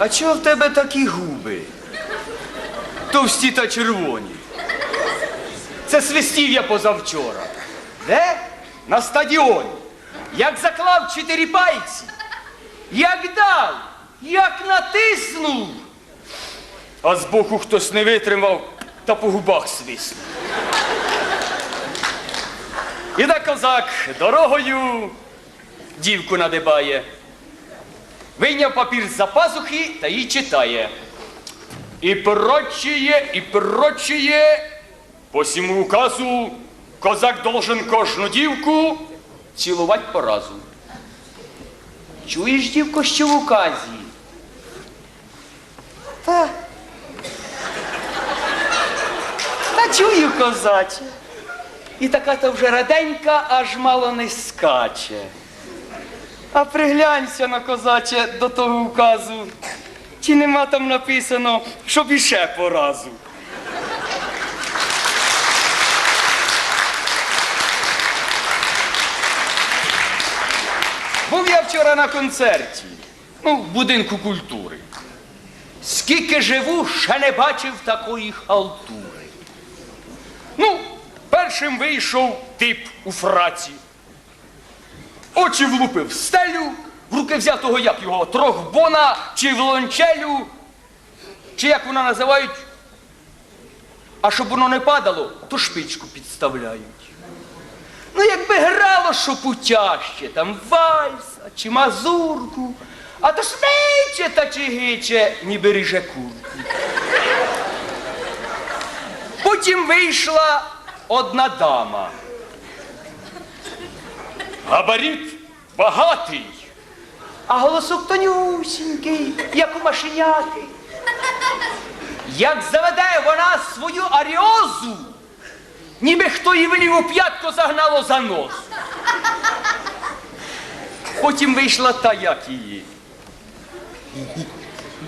А чого в тебе такі губи? Товсті та червоні. Це свистів я позавчора. Де? На стадіоні. Як заклав чотири пальці, як дав, як натиснув. А збоку хтось не витримав та по губах свиснув. Іде козак дорогою, дівку надибає. Вийняв папір з-за пазухи та їй читає. І прочее, і прочее, по всьому указу козак должен кожну дівку цілувати по разу. Чуєш, дівко, що в указі? Та. Та чую, козаче. І така то вже раденька, аж мало не скаче. А приглянься на козаче до того указу. Чи нема там написано, щоб іще по разу? Був я вчора на концерті, ну, в будинку культури. Скільки живу, ще не бачив такої халтури. Ну, першим вийшов тип у фраці. Очі влупив в стелю, в руки взяв того, як його, трохбона чи влончелю, чи як вона називають. А щоб воно не падало, то шпичку підставляють. Ну, якби грало, що путяще, там вальса чи мазурку, а то швидше та чигиче, ніби ріже курку. Потім вийшла одна дама. Габарит багатий, а голосок тонюсінький, як у машиняки. Як заведе вона свою аріозу, ніби хто її вліву п'ятку загнало за нос. Потім вийшла та як її.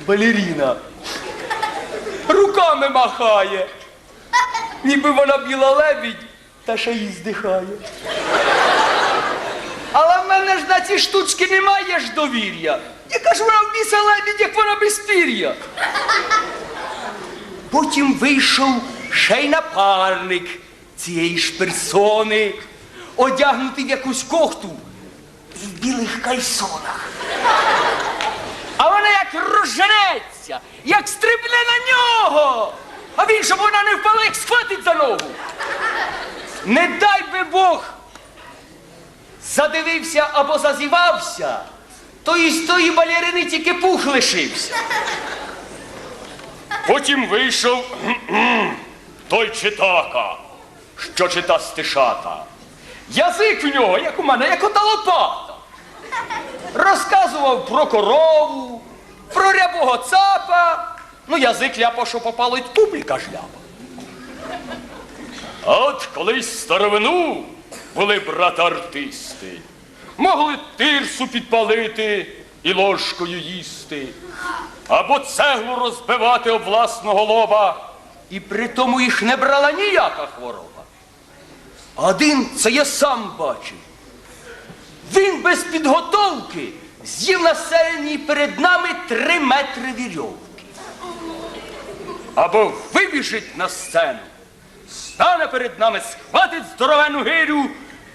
Балеріна. Руками махає. Ніби вона біла лебідь, та ще й здихає. Але в мене ж на ці штучки немає ж довір'я. Яка ж вона в біса лебідь, як вона без пір'я. Потім вийшов ще й напарник цієї ж персони, одягнутий в якусь кохту і в білих кальсонах. А вона як розженеться, як стрибне на нього. А він, щоб вона не впала, як схватить за ногу. Не дай би Бог задивився або зазівався, то із тої балерини тільки пух лишився. Потім вийшов той читака, що чита стишата. Язик в нього, як у мене, як ота лопата. Розказував про корову, про рябого цапа. Ну, язик ляпав, що попало, й публіка ж ляпа. А от колись старовину були брата-артисти. Могли тирсу підпалити і ложкою їсти, або цеглу розбивати об власного лоба. І при тому їх не брала ніяка хвороба. Один це я сам бачив. Він без підготовки з'їв на сцені перед нами три метри вірьовки. Або вибіжить на сцену, стане перед нами, схватить здоровену гирю,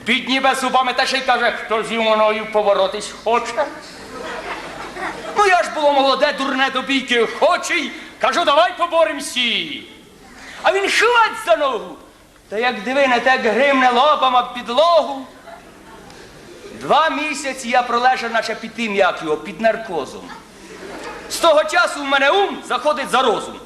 підніме зубами та ще й каже, хто зі мною поворотись хоче. Ну я ж було молоде, дурне до бійки охочий, кажу, давай поборемся. А він хвать за ногу. Та як дивине, так гримне лобом об підлогу. Два місяці я пролежав, наче під тим, як його, під наркозом. З того часу в мене ум заходить за розум.